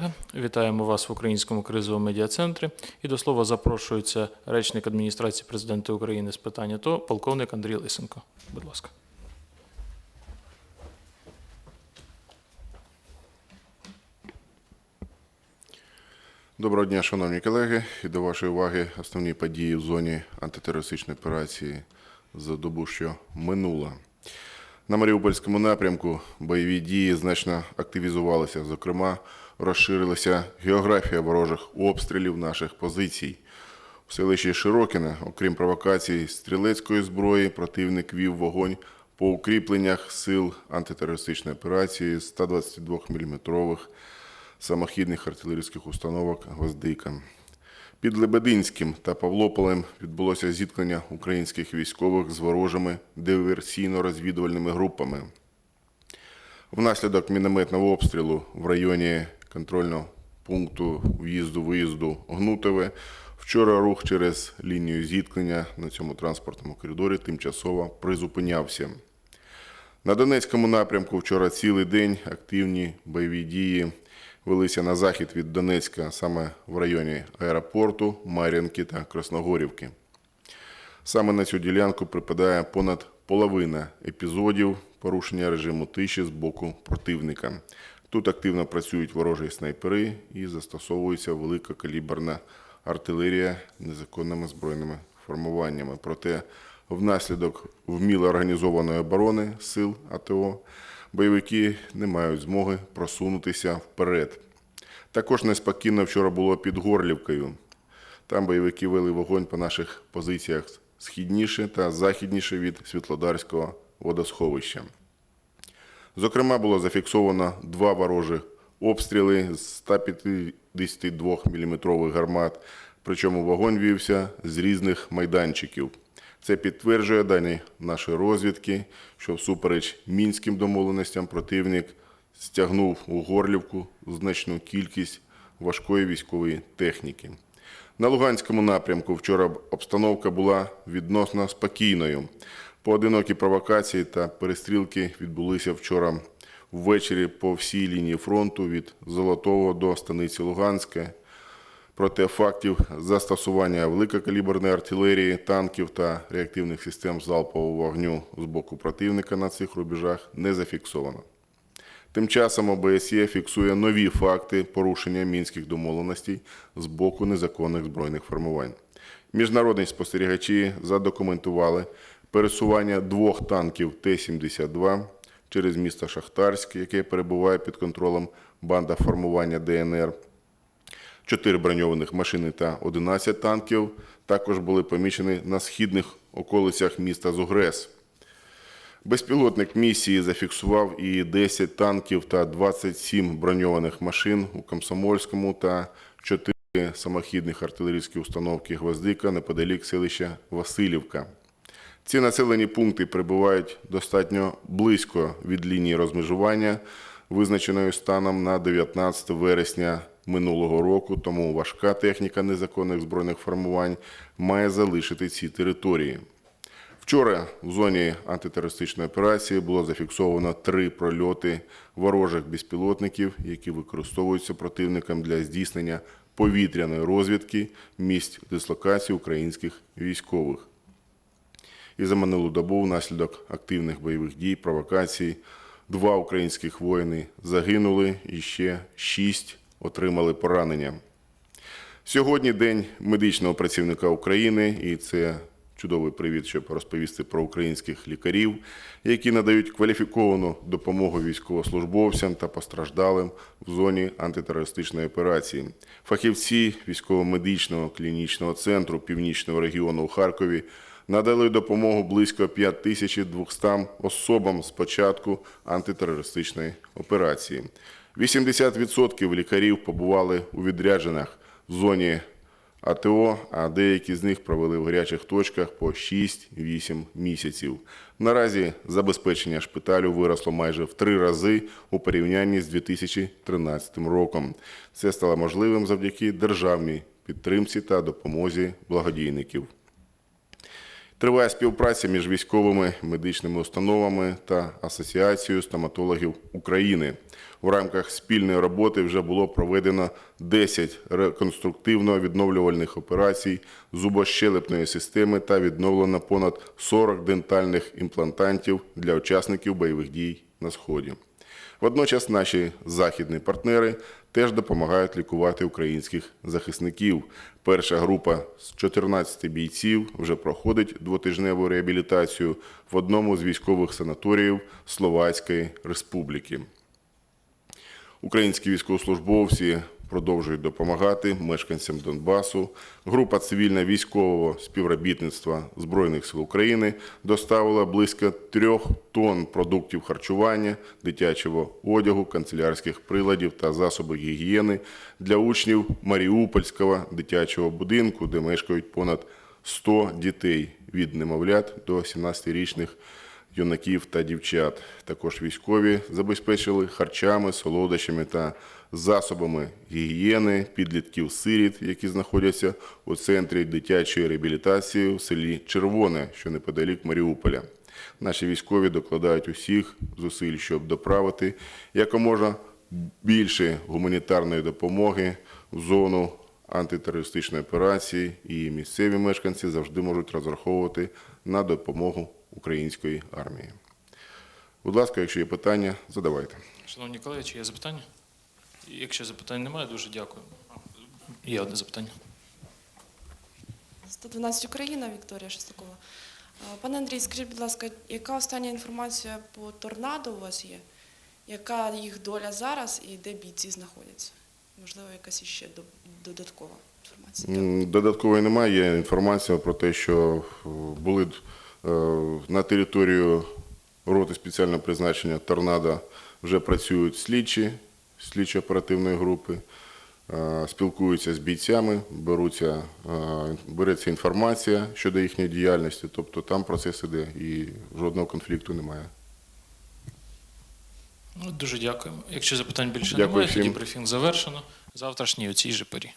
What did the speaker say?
колеги, вітаємо вас в Українському кризовому медіа-центрі. І до слова запрошується речник адміністрації президента України з питань АТО, полковник Андрій Лисенко. Будь ласка. Доброго дня, шановні колеги. І до вашої уваги основні події в зоні антитерористичної операції за добу, що минула. На Маріупольському напрямку бойові дії значно активізувалися. Зокрема, розширилася географія ворожих обстрілів наших позицій. В селищі Широкіне, окрім провокацій стрілецької зброї, противник вів вогонь по укріпленнях сил антитерористичної операції з 122 мм самохідних артилерійських установок «Гвоздика». Під Лебединським та Павлополем відбулося зіткнення українських військових з ворожими диверсійно-розвідувальними групами. Внаслідок мінометного обстрілу в районі контрольного пункту в'їзду-виїзду Гнутове вчора рух через лінію зіткнення на цьому транспортному коридорі тимчасово призупинявся. На Донецькому напрямку вчора цілий день активні бойові дії велися на захід від Донецька, саме в районі аеропорту, Мар'їнки та Красногорівки. Саме на цю ділянку припадає понад половина епізодів порушення режиму тиші з боку противника. Тут активно працюють ворожі снайпери і застосовується великокаліберна артилерія незаконними збройними формуваннями. Проте внаслідок вміло організованої оборони сил АТО бойовики не мають змоги просунутися вперед. Також неспокійно вчора було під Горлівкою. Там бойовики вели вогонь по наших позиціях східніше та західніше від Світлодарського водосховища. Зокрема, було зафіксовано два ворожі обстріли з 152 мм гармат, причому вогонь вівся з різних майданчиків. Це підтверджує дані нашої розвідки, що всупереч мінським домовленостям противник стягнув у Горлівку значну кількість важкої військової техніки. На Луганському напрямку вчора обстановка була відносно спокійною. Поодинокі провокації та перестрілки відбулися вчора ввечері по всій лінії фронту від Золотого до станиці Луганська. Проте фактів застосування великокаліберної артилерії, танків та реактивних систем залпового вогню з боку противника на цих рубежах не зафіксовано. Тим часом ОБСЄ фіксує нові факти порушення мінських домовленостей з боку незаконних збройних формувань. Міжнародні спостерігачі задокументували пересування двох танків Т-72 через місто Шахтарськ, яке перебуває під контролем банда формування ДНР. Чотири броньованих машини та 11 танків також були помічені на східних околицях міста Зугрес. Безпілотник місії зафіксував і 10 танків та 27 броньованих машин у Комсомольському та 4 самохідних артилерійські установки «Гвоздика» неподалік селища Васильівка. Ці населені пункти перебувають достатньо близько від лінії розмежування, визначеної станом на 19 вересня минулого року, тому важка техніка незаконних збройних формувань має залишити ці території. Вчора в зоні антитерористичної операції було зафіксовано три прольоти ворожих безпілотників, які використовуються противником для здійснення повітряної розвідки місць дислокації українських військових. І за минулу добу внаслідок активних бойових дій, провокацій, два українських воїни загинули і ще шість отримали поранення. Сьогодні День медичного працівника України, і це чудовий привід, щоб розповісти про українських лікарів, які надають кваліфіковану допомогу військовослужбовцям та постраждалим в зоні антитерористичної операції. Фахівці військово-медичного клінічного центру північного регіону у Харкові надали допомогу близько 5200 особам з початку антитерористичної операції. 80% лікарів побували у відрядженнях в зоні АТО, а деякі з них провели в гарячих точках по 6-8 місяців. Наразі забезпечення шпиталю виросло майже в три рази у порівнянні з 2013 роком. Це стало можливим завдяки державній підтримці та допомозі благодійників. Триває співпраця між військовими медичними установами та Асоціацією стоматологів України. В рамках спільної роботи вже було проведено 10 реконструктивно-відновлювальних операцій зубощелепної системи та відновлено понад 40 дентальних імплантантів для учасників бойових дій на Сході. Водночас наші західні партнери теж допомагають лікувати українських захисників. Перша група з 14 бійців вже проходить двотижневу реабілітацію в одному з військових санаторіїв Словацької Республіки. Українські військовослужбовці продовжують допомагати мешканцям Донбасу. Група цивільно-військового співробітництва Збройних сил України доставила близько трьох тонн продуктів харчування, дитячого одягу, канцелярських приладів та засобів гігієни для учнів Маріупольського дитячого будинку, де мешкають понад 100 дітей від немовлят до 17-річних юнаків та дівчат. Також військові забезпечили харчами, солодощами та засобами гігієни підлітків сиріт, які знаходяться у центрі дитячої реабілітації в селі Червоне, що неподалік Маріуполя. Наші військові докладають усіх зусиль, щоб доправити якомога більше гуманітарної допомоги в зону антитерористичної операції, і місцеві мешканці завжди можуть розраховувати на допомогу української армії. Будь ласка, якщо є питання, задавайте. Шановні колеги, чи є запитання? Якщо запитань немає, дуже дякую. Є одне запитання. 112 Україна, Вікторія Шестакова. Пане Андрій, скажіть, будь ласка, яка остання інформація по торнадо у вас є? Яка їх доля зараз і де бійці знаходяться? Можливо, якась іще додаткова інформація. Додаткової немає. Є інформація про те, що е, були на територію роти спеціального призначення торнадо вже працюють слідчі слідчо-оперативної групи, е, спілкуються з бійцями, беруться, е, береться інформація щодо їхньої діяльності. Тобто там процес іде і жодного конфлікту немає. Ну, Дуже дякуємо. Якщо запитань більше Дякую немає, тоді брифінг завершено. Завтрашній у цій же порі.